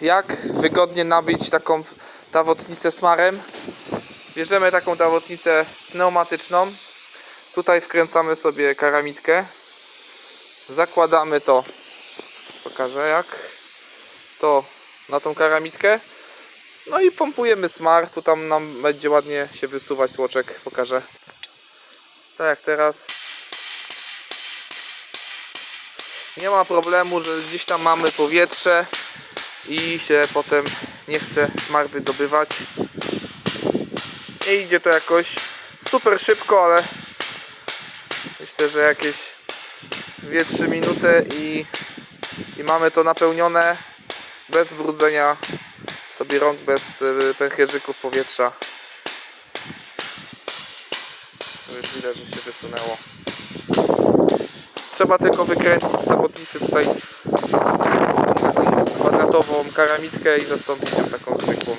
jak wygodnie nabić taką tawotnicę smarem. Bierzemy taką tawotnicę pneumatyczną. Tutaj wkręcamy sobie karamitkę. Zakładamy to. Pokażę jak. To na tą karamitkę. No i pompujemy smar. Tu tam nam będzie ładnie się wysuwać tłoczek. Pokażę. Tak jak teraz. Nie ma problemu, że gdzieś tam mamy powietrze i się potem nie chce smar wydobywać. Nie idzie to jakoś super szybko, ale myślę, że jakieś 2-3 minuty i, i mamy to napełnione bez brudzenia sobie rąk, bez y, pęcherzyków powietrza. Już widać, że się wysunęło. Trzeba tylko wykręcić z tutaj kwadratową karamitkę i zastąpić ją taką zwykłą.